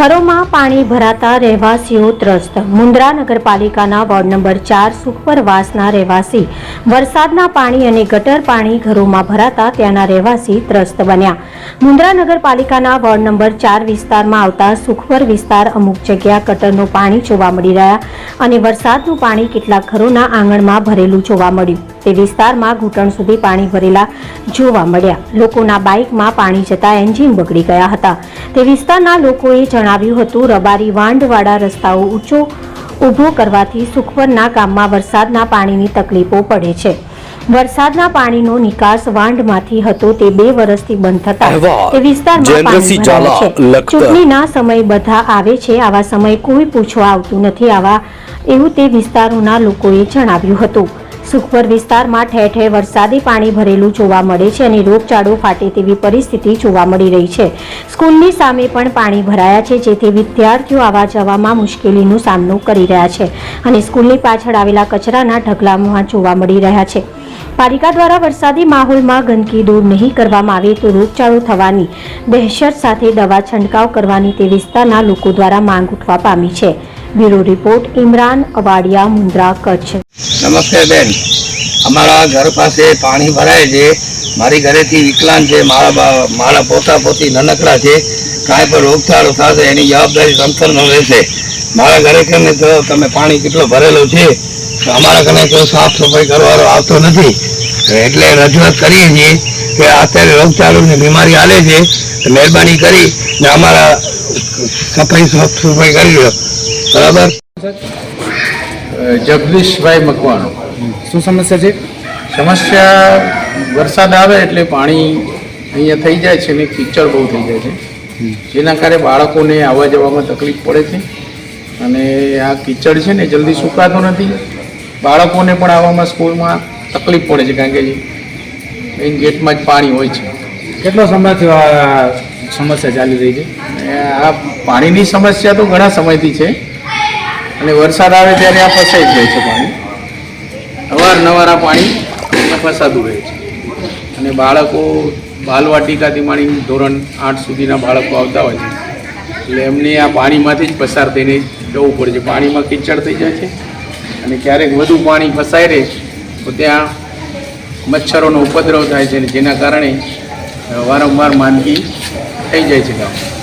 ઘરોમાં પાણી ભરાતા રહેવાસીઓ ત્રસ્ત. મુન્દ્રા નગરપાલિકાના વોર્ડ નંબર ચાર સુપરવાસના રહેવાસી. વરસાદના પાણી અને ગટર પાણી ઘરોમાં ભરાતા ત્યાંના રહેવાસી ત્રસ્ત બન્યા. મુન્દ્રા નગરપાલિકાના વોર્ડ નંબર ચાર વિસ્તારમાં આવતા સુખવર વિસ્તાર અમુક જગ્યા ગટરનું પાણી જોવા મળી રહ્યા અને વરસાદનું પાણી કેટલાક ઘરોના આંગણમાં ભરેલું જોવા મળ્યું. તે વિસ્તારમાં ઘૂંટણ સુધી પાણી ભરેલા જોવા મળ્યા. લોકોના બાઇકમાં પાણી જતા એન્જિન બગડી ગયા હતા. તે વિસ્તારના લોકોએ જણાવ્યું હતું રબારી વાંડવાળા રસ્તાઓ ઊંચો ઊભો કરવાથી સુખવરના ગામમાં વરસાદના પાણીની તકલીફો પડે છે. વરસાદના પાણીનો નિકાસ વાંડમાંથી હતો તે બે વર્ષથી બંધ થતા. તે વિસ્તારમાં પાણી ભરાય છે. ચૂંટણીના સમય બધા આવે છે આવા સમય કોઈ પૂછવા આવતું નથી. આવા એવું તે વિસ્તારોના લોકોએ જણાવ્યું હતું. સુખપર વિસ્તારમાં ઠેર ઠેર વરસાદી પાણી ભરેલું જોવા મળે છે અને રોગચાળો ફાટે તેવી પરિસ્થિતિ જોવા મળી રહી છે. સ્કૂલની સામે પણ પાણી ભરાયા છે, જેથી વિદ્યાર્થીઓ આવવા જવામાં મુશ્કેલીનો સામનો કરી રહ્યા છે અને સ્કૂલની પાછળ આવેલા કચરાના ઢગલામાં જોવા મળી રહ્યા છે. પાલિકા દ્વારા વરસાદી માહોલમાં ગંદકી દૂર નહીં કરવામાં આવે તો રોગચાળો થવાની દહેશત સાથે દવા છંટકાવ કરવાની તે વિસ્તારના લોકો દ્વારા માંગ ઉઠવા પામી છે. Bureau report, Imran Awadiya, Mundra, Kutch. નમસ્તે બેન. અમારા ઘર પાસે પાણી ભરાય છે. મારી ઘરેથી વિકલાંગ છે. મારા મારા પોતા પોતી નાનકડા છે. કાંઈ પણ રોગચાળો થશે, એની જવાબદારી તંત્રનો રહેશે. મારા ઘરે કને તો તમે પાણી કેટલો ભરેલો છે? અમારા કને કોઈ સાફ સફાઈ કરવાનો આવતો નથી. એટલે રજૂઆત કરીએ છીએ કે અત્યારે રોગચાળોની બીમારી હાલે છે. મહેરબાની કરી ને અમારા સફાઈ સાફ સફાઈ કરી લો બરાબર? જગદીશભાઈ મકવાણો. શું સમસ્યા છે? સમસ્યા વરસાદ આવે એટલે પાણી અહીંયા થઈ જાય છે ને કીચડ બહુ થઈ જાય છે. જેના કારણે બાળકોને આવવા જવામાં તકલીફ પડે છે. અને આ કીચડ છે ને જલ્દી સુકાતો નથી. બાળકોને પણ આવવામાં સ્કૂલમાં તકલીફ પડે છે કારણ કે મેઇન ગેટમાં જ પાણી હોય છે. કેટલો સમય આ સમસ્યા ચાલી રહી છે. આ પાણીની સમસ્યા તો ઘણા સમયથી છે. અને વરસાદ આવે ત્યારે આ ફસાઈ જ જાય છે પાણી. અવારનવાર આ પાણી ફસાતું રહે છે. અને બાળકો બાલવાટિકાથી માંડી ધોરણ આઠ સુધીના બાળકો આવતા હોય છે. એટલે એમને આ પાણીમાંથી જ પસાર થઈને જવું પડે છે. પાણીમાં કીચડ થઈ જાય છે. અને ક્યારેક વધુ પાણી ફસાઈ રહે તો ત્યાં મચ્છરોનો ઉપદ્રવ થાય છે જેના કારણે વારંવાર માંદગી થઈ જાય છે ગામમાં